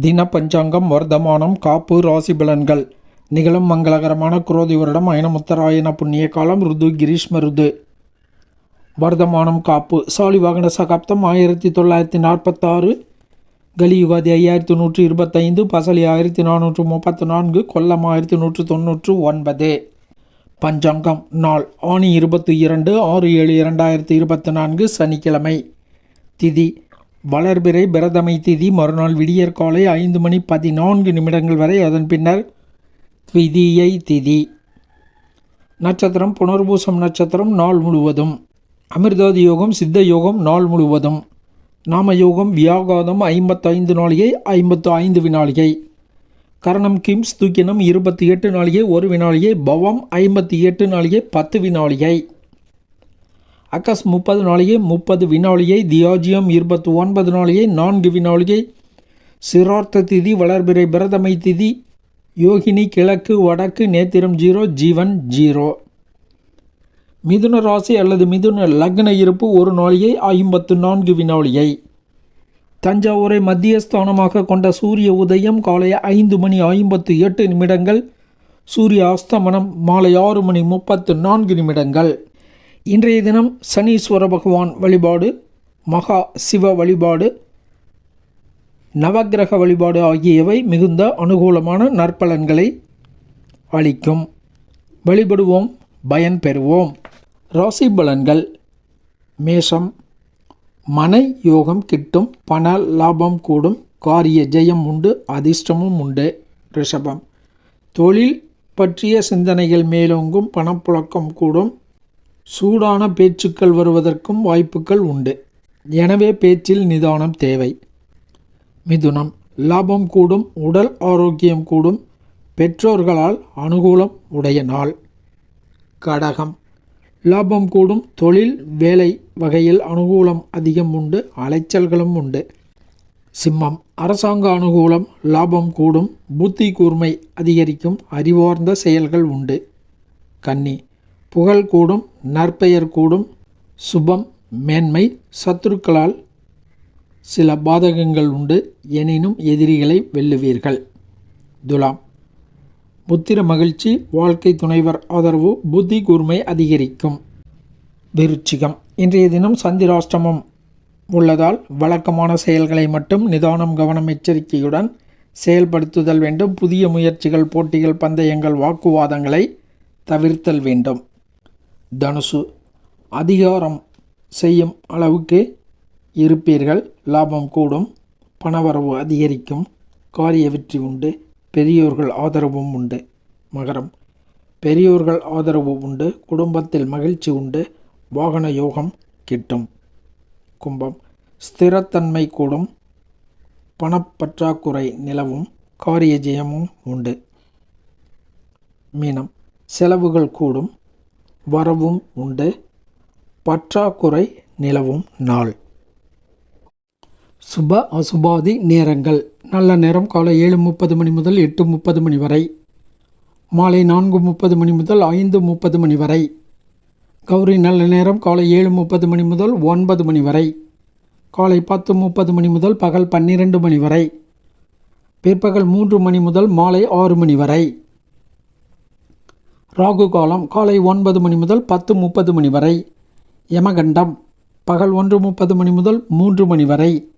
தின பஞ்சாங்கம் வர்த்தமானம் காப்பு ராசி பலன்கள். நிகழும் மங்களகரமான குரோதி வருடம் அயனமுத்தராயண புண்ணிய காலம் ருது கிரீஷ்ம ருது. வர்த்தமானம் காப்பு. சாலி வாகன சகாப்தம் ஆயிரத்தி தொள்ளாயிரத்தி நாற்பத்தாறு கலியுகாதி ஐயாயிரத்தி நூற்றி இருபத்தைந்து பசலி ஆயிரத்தி நானூற்று முப்பத்து நான்கு கொல்லம் ஆயிரத்தி நூற்று தொன்னூற்று ஒன்பது பஞ்சாங்கம் நாள். ஆணி இருபத்தி இரண்டு ஆறு ஏழு இரண்டாயிரத்தி இருபத்தி நான்கு சனிக்கிழமை. திதி வளர்பிறை பிரதமை திதி மறுநாள் விடியற்காலை ஐந்து மணி பதினான்கு நிமிடங்கள் வரை. அதன் பின்னர் த்விதியை திதி. நட்சத்திரம் புனர்பூசம் நட்சத்திரம் நாள் முழுவதும். அமிர்தாதி யோகம் சித்த யோகம் நாள் முழுவதும். நாம யோகம் வியாகாதம் ஐம்பத்தைந்து நாளிகை ஐம்பத்து ஐந்து வினாளிகை கரணம் கிம்ஸ் தூக்கினம் இருபத்தி எட்டு நாளிகை ஒரு வினாளிகை பவம் ஐம்பத்தி எட்டு நாளிகை பத்து வினாளிகை அக்கஸ் முப்பது நாளிகை முப்பது வினாளிகை தியாஜியம் இருபத்தி ஒன்பது நாளிகை நான்கு வினாளிகை. சிரார்த்த திதி வளர்பிறை பிரதமை திதி யோகினி கிழக்கு வடக்கு நேத்திரம் ஜீரோ ஜீவன் ஜீரோ. மிதுன ராசி அல்லது மிதுன லக்ன இருப்பு ஒரு நாளிகை ஐம்பத்து நான்கு வினாளிகை. தஞ்சாவூரை மத்தியஸ்தானமாக கொண்ட சூரிய உதயம் காலை ஐந்து மணி ஐம்பத்து எட்டு நிமிடங்கள். சூரிய அஸ்தமனம் மாலை ஆறு மணி முப்பத்து நான்கு நிமிடங்கள். இன்றைய தினம் சனீஸ்வர பகவான் வழிபாடு மகா சிவ வழிபாடு நவக்கிரக வழிபாடு ஆகியவை மிகுந்த அனுகூலமான நற்பலன்களை அளிக்கும். வழிபடுவோம் பயன் பெறுவோம். ராசி பலன்கள். மேஷம். மனை யோகம் கிட்டும் பண லாபம் கூடும் காரிய ஜெயம் உண்டு அதிர்ஷ்டமும் உண்டு ரிஷபம். தொழில் பற்றிய சிந்தனைகள் மேலோங்கும் பணப்புழக்கம் கூடும் சூடான பேச்சுக்கள் வருவதற்கும் வாய்ப்புகள் உண்டு. எனவே பேச்சில் நிதானம் தேவை. மிதுனம். லாபம் கூடும் உடல் ஆரோக்கியம் கூடும் பெற்றோர்களால் அனுகூலம் உடைய நாள். கடகம். லாபம் கூடும் தொழில் வேலை வகையில் அனுகூலம் அதிகம் உண்டு அலைச்சல்களும் உண்டு. சிம்மம். அரசாங்க அனுகூலம் லாபம் கூடும் புத்தி கூர்மை அதிகரிக்கும் அறிவார்ந்த செயல்கள் உண்டு. கன்னி. புகழ் கூடும் நற்பெயர் கூடும். சுபம் மேன்மை சத்துருக்களால் சில பாதகங்கள் உண்டு. எனினும் எதிரிகளை வெல்லுவீர்கள். துலாம். புத்திர மகிழ்ச்சி வாழ்க்கை துணைவர் ஆதரவு புத்தி கூர்மை அதிகரிக்கும். விருச்சிகம். இன்றைய தினம் சந்திராஷ்டமம் உள்ளதால் வழக்கமான செயல்களை மட்டும் நிதானம் கவனம் எச்சரிக்கையுடன் செயல்படுத்துதல் வேண்டும். புதிய முயற்சிகள் போட்டிகள் பந்தயங்கள் வாக்குவாதங்களை தவிர்த்தல் வேண்டும். தனுசு அதிகாரம் செய்யும் அளவுக்கு இருப்பீர்கள். லாபம் கூடும் பணவரவு அதிகரிக்கும் காரிய வெற்றி உண்டு பெரியோர்கள் ஆதரவும் உண்டு மகரம். பெரியோர்கள் ஆதரவு உண்டு குடும்பத்தில் மகிழ்ச்சி உண்டு வாகன யோகம் கிட்டும். கும்பம் ஸ்திரத்தன்மை கூடும் பணப்பற்றாக்குறை நிலவும் காரிய ஜெயமும் உண்டு. மீனம் செலவுகள் கூடும் வரவும் உண்டு. பற்றாக்குறை நிலவும் நாள். சுப அசுபாதி நேரங்கள். நல்ல நேரம் காலை ஏழு முப்பது மணி முதல் எட்டு முப்பது மணி வரை. மாலை நான்கு முப்பது மணி முதல் ஐந்து முப்பது மணி வரை. கௌரி நல்ல நேரம் காலை ஏழு முப்பது மணி முதல் ஒன்பது மணி வரை. காலை பத்து முப்பது மணி முதல் பகல் பன்னிரெண்டு மணி வரை. பிற்பகல் மூன்று மணி முதல் மாலை ஆறு மணி வரை. ராகு காலம் காலை ஒன்பது மணி முதல் பத்து முப்பது மணி வரை. யமகண்டம் பகல் ஒன்று முப்பது மணி முதல் மூன்று மணி வரை.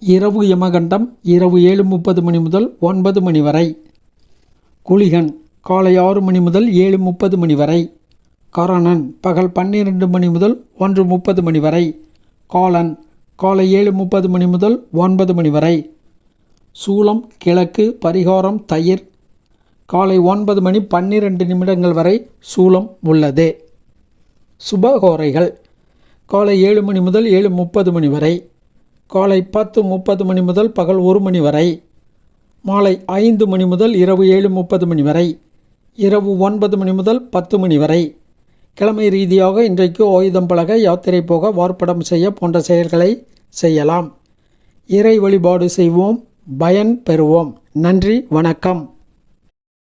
இரவு யமகண்டம் இரவு ஏழு முப்பது மணி முதல் ஒன்பது மணி வரை. குளிகன் காலை ஆறு மணி முதல் ஏழு முப்பது மணி வரை. கரணன் பகல் பன்னிரெண்டு மணி முதல் ஒன்று முப்பது மணி வரை. காலன் காலை ஏழு முப்பது மணி முதல் ஒன்பது மணி வரை. சூலம் கிழக்கு பரிகாரம் தயிர் காலை ஒன்பது மணி பன்னிரெண்டு நிமிடங்கள் வரை சூலம் உள்ளது. சுபகோரைகள். காலை ஏழு மணி முதல் ஏழு முப்பது மணி வரை. காலை பத்து முப்பது மணி முதல் பகல் ஒரு மணி வரை. மாலை ஐந்து மணி முதல் இரவு ஏழு முப்பது மணி வரை. இரவு ஒன்பது மணி முதல் பத்து மணி வரை. கிழமை ரீதியாக இன்றைக்கு ஆயுதம் பழக யாத்திரை போக வார்ப்படம் செய்ய போன்ற செயல்களை செய்யலாம். இறை வழிபாடு செய்வோம். பயன் பெறுவோம். நன்றி வணக்கம்.